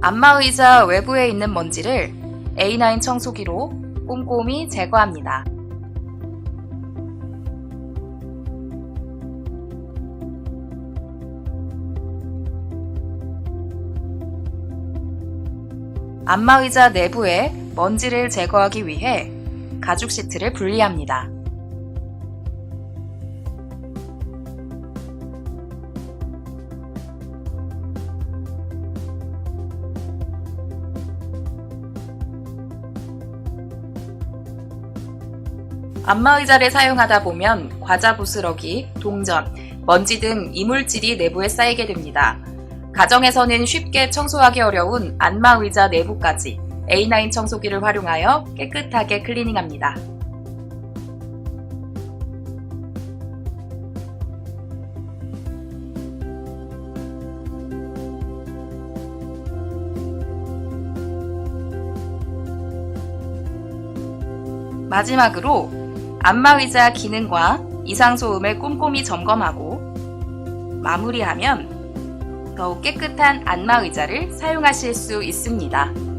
안마의자 외부에 있는 먼지를 A9 청소기로 꼼꼼히 제거합니다. 안마의자 내부에 먼지를 제거하기 위해 가죽 시트를 분리합니다. 안마의자를 사용하다 보면 과자 부스러기, 동전, 먼지 등 이물질이 내부에 쌓이게 됩니다. 가정에서는 쉽게 청소하기 어려운 안마의자 내부까지 A9 청소기를 활용하여 깨끗하게 클리닝합니다. 마지막으로 안마의자 기능과 이상소음을 꼼꼼히 점검하고 마무리하면 더욱 깨끗한 안마의자를 사용하실 수 있습니다.